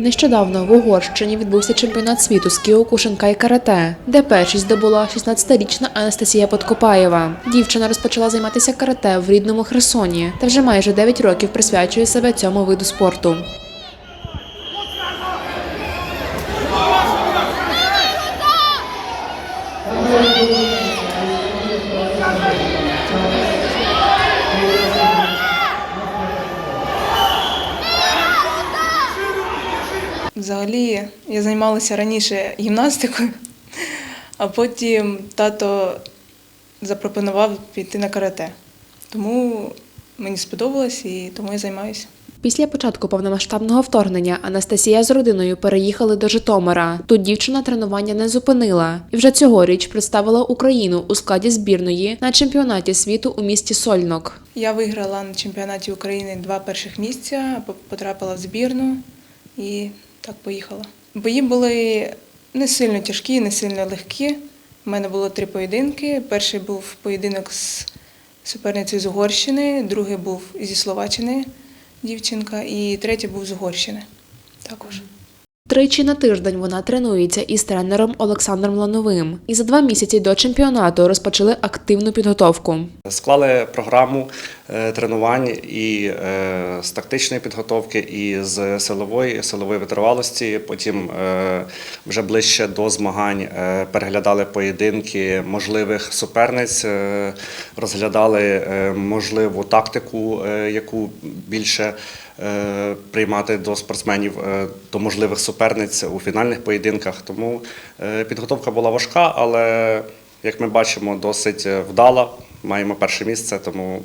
Нещодавно в Угорщині відбувся чемпіонат світу з кіокушенка і карате, де першість здобула 16-річна Анастасія Подкопаєва. Дівчина розпочала займатися карате в рідному Херсоні та вже майже 9 років присвячує себе цьому виду спорту. Взагалі, я займалася раніше гімнастикою, а потім тато запропонував піти на карате. Тому мені сподобалось і тому я займаюся. Після початку повномасштабного вторгнення Анастасія з родиною переїхали до Житомира. Тут дівчина тренування не зупинила і вже цьогоріч представила Україну у складі збірної на чемпіонаті світу у місті Сольнок. Я виграла на чемпіонаті України два перших місця, по- потрапила в збірну і так поїхала. Бої були не сильно тяжкі, не сильно легкі. У мене було три поєдинки. Перший був поєдинок з суперницею з Угорщини, другий був зі Словаччини дівчинка, і третій був з Угорщини також. Тричі на тиждень вона тренується із тренером Олександром Лановим. І за два місяці до чемпіонату розпочали активну підготовку. Склали програму е, тренувань і е, з тактичної підготовки, і з силової, силової витривалості. Потім е, вже ближче до змагань переглядали поєдинки можливих суперниць, розглядали можливу тактику, яку більше приймати до спортсменів, е, до можливих суперниць у фінальних поєдинках. Тому е, підготовка була важка, але як ми бачимо, досить вдала. Маємо перше місце, тому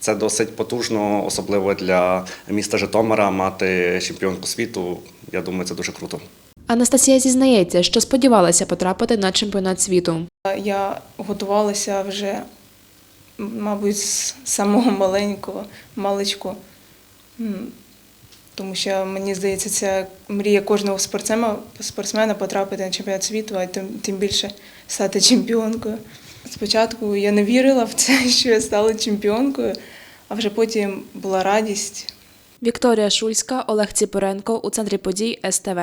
це досить потужно, особливо для міста Житомира мати чемпіонку світу. Я думаю, це дуже круто. Анастасія зізнається, що сподівалася потрапити на чемпіонат світу. Я готувалася вже, мабуть, з самого маленького, маличку. Тому що мені здається, це мрія кожного спортсмена, спортсмена потрапити на чемпіонат світу, а тим, тим більше стати чемпіонкою. Спочатку я не вірила в це, що я стала чемпіонкою, а вже потім була радість. Вікторія Шульська, Олег Ціпоренко у центрі подій СТВ.